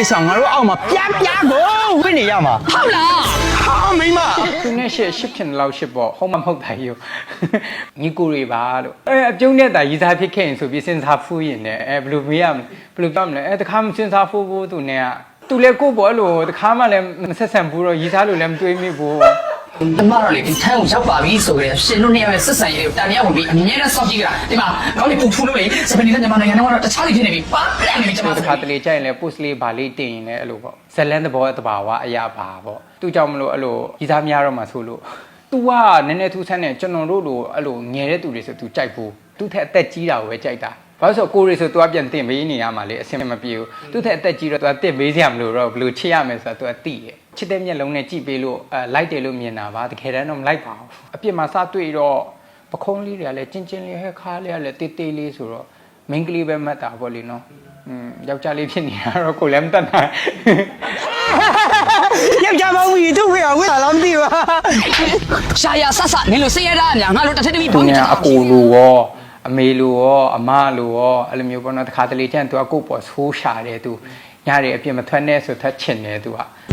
လေးဆောင်ငါတို့အောက်မှာပြားပြားကိုဝင့်နေရမှာဟုတ်လားဟာမိမသူနဲ့ရှစ်ရှစ်ဖြစ်နေလောက်ရှစ်ပေါ့ဟုတ်မမဟုတ်တာကြီးကိုညီကိုတွေပါလို့အဲအပြုံးနဲ့တာရည်စားဖြစ်ခဲ့ရင်ဆိုပြီးစဉ်းစားဖူးရင်လည်းအဲဘယ်လိုမေးရမလဲဘယ်လိုပြောမလဲအဲတခါမစဉ်းစားဖူးဘူးသူနဲ့ကသူလည်းကိုယ့်ဘောလို့တခါမှလည်းမဆက်ဆံဘူးတော့ရည်စားလို့လည်းမတွေးမိဘူး ဒီမှာတော့လေဒီထန်းကိုရောက်ပါပြီဆိုရင်ရှင်တို့နေရာရဲ့ဆက်ဆံရေးကိုတာနီယာဝင်ပြီးအမြဲတမ်းစောင့်ကြည့်ကြတာဒီမှာတော့လေပူထူလို့လေစပင်းနဲ့မြန်မာနိုင်ငံတော့တခြားလေးဖြစ်နေပြီပါပြန်နေပြီကျွန်သူတော်တခါတလေကြိုက်ရင်လည်း post လေးဗာလေးတင်ရင်လည်းအဲ့လိုပေါ့ဇလန်းသဘောတဘာဝအရာပါပေါ့သူကြောင့်မလို့အဲ့လိုရည်စားများတော့မှဆိုလို့ तू ကနည်းနည်းထူးဆန်းတယ်ကျွန်တော်တို့လိုအဲ့လိုငယ်တဲ့သူတွေဆို तू ကြိုက်ဘူး သူ့ထက်အသက်ကြီးတာကိုပဲကြိုက်တာဘာလို့ဆိုကိုရီဆိုသူကပြန်တင်မေးနေရမှာလေအဆင်မပြေဘူးသူ့ထက်အသက်ကြီးတော့သူကတင်မေးစရာမလိုတော့ဘလို့ချစ်ရမယ်ဆိုတာသူကသိတယ်ချစ်တဲ့မျက်လုံးနဲ့ကြည့်ပေးလို့အဲလိုက်တယ်လို့မြင်တာပါတကယ်တမ်းတော့မလိုက်ပါဘူးအပြစ်မှာစတွေ့တော့ပခုံးလေးတွေကလည်းကျဉ်ကျဉ်လေးဟဲခါလေးကလည်းတေးသေးလေးဆိုတော့မင်းကလေးပဲမှတ်တာပေါ့လေနော်อืมယောက်ျားလေးဖြစ်နေတာတော့ကိုလည်းမတတ်နိုင်ယောက်ျားမဟုတ်ဘူးသူ့ဖေကဝစ်လာလားမသိပါရှာရဆဆနင်လို့စိရတာများငါတို့တစ်ထက်တည်းပြီးဘုံညာအကိုလိုရော အမေလိုရောအမလိုရောအဲ့လိုမျိုးပေါ့နော်တခါတလေကျရင်သူကကိုယ့်ပေါ်ဆိုးရှာတယ်သူညတွေအပြစ်မထွက်နဲ့ဆိုထွက်ချင်တယ်သူက